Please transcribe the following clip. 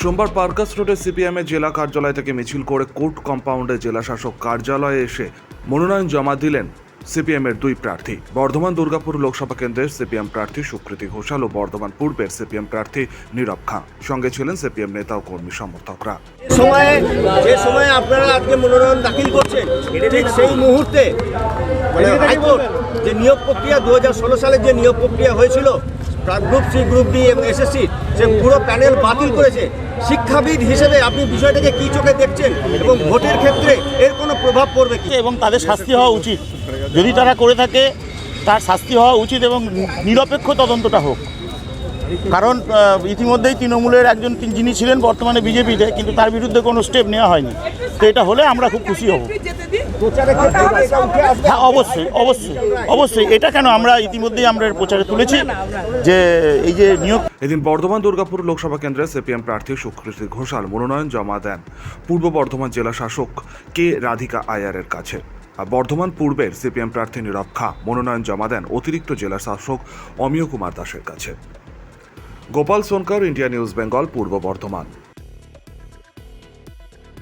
সোমবার পার্কাস রোডে সিপিএমের জেলা কার্যালয় থেকে মিছিল করে কোর্ট কম্পাউন্ডে জেলা শাসক কার্যালয়ে এসে মনোনয়ন জমা দিলেন সিপিএমের দুই প্রার্থী। বর্ধমান দুর্গাপুর লোকসভা কেন্দ্রের সিপিএম প্রার্থী সুকৃতি ঘোষাল ও বর্ধমান পূর্বের সিপিএম প্রার্থী নীরব খাঁ। সঙ্গে ছিলেন সিপিএম নেতা ও কর্মী সমর্থকরা। সময়ে, যে সময়ে আপনারা আজকে মনোনয়ন দাখিল করছেন ঠিক সেই মুহূর্তে মানে যে নিয়োগ প্রক্রিয়া দুহাজার ষোলো সালে যে নিয়োগ প্রক্রিয়া হয়েছিল গ্রুপ সি গ্রুপ ডি এবং এসএসসি যে পুরো প্যানেল বাতিল করেছে। শিক্ষাবিদ হিসেবে আপনি বিষয়টাকে কি চোখে দেখছেন এবং ভোটের ক্ষেত্রে এর কোনো প্রভাব পড়বে কি? এবং তাদের শাস্তি হওয়া উচিত। যদি তারা করে থাকে, তার শাস্তি হওয়া উচিত এবং নিরপেক্ষ তদন্তটা হোক। কারণ ইতিমধ্যেই তৃণমূলের একজন যিনি ছিলেন বর্তমানে বিজেপিতে, কিন্তু তার বিরুদ্ধে কোনো স্টেপ নেওয়া হয়নি। তো এটা হলে আমরা খুব খুশি হব। হ্যাঁ অবশ্যই অবশ্যই অবশ্যই। এটা কেন আমরা ইতিমধ্যেই আমরা প্রচারে তুলেছি যে এই যে নিয়োগ এদিন বর্ধমান দুর্গাপুর লোকসভা কেন্দ্রে সিপিএম প্রার্থী সুকৃতি ঘোষাল মনোনয়ন জমা দেন পূর্ব বর্ধমান জেলা শাসক কে রাধিকা আয়ারের কাছে। আর বর্ধমান পূর্বের সিপিএম প্রার্থী নিরক্ষা মনোনয়ন জমা দেন অতিরিক্ত জেলা শাসক অমিয় কুমার দাসের কাছে। Gopal Sonkar, India News Bengal, Purba Bardhaman.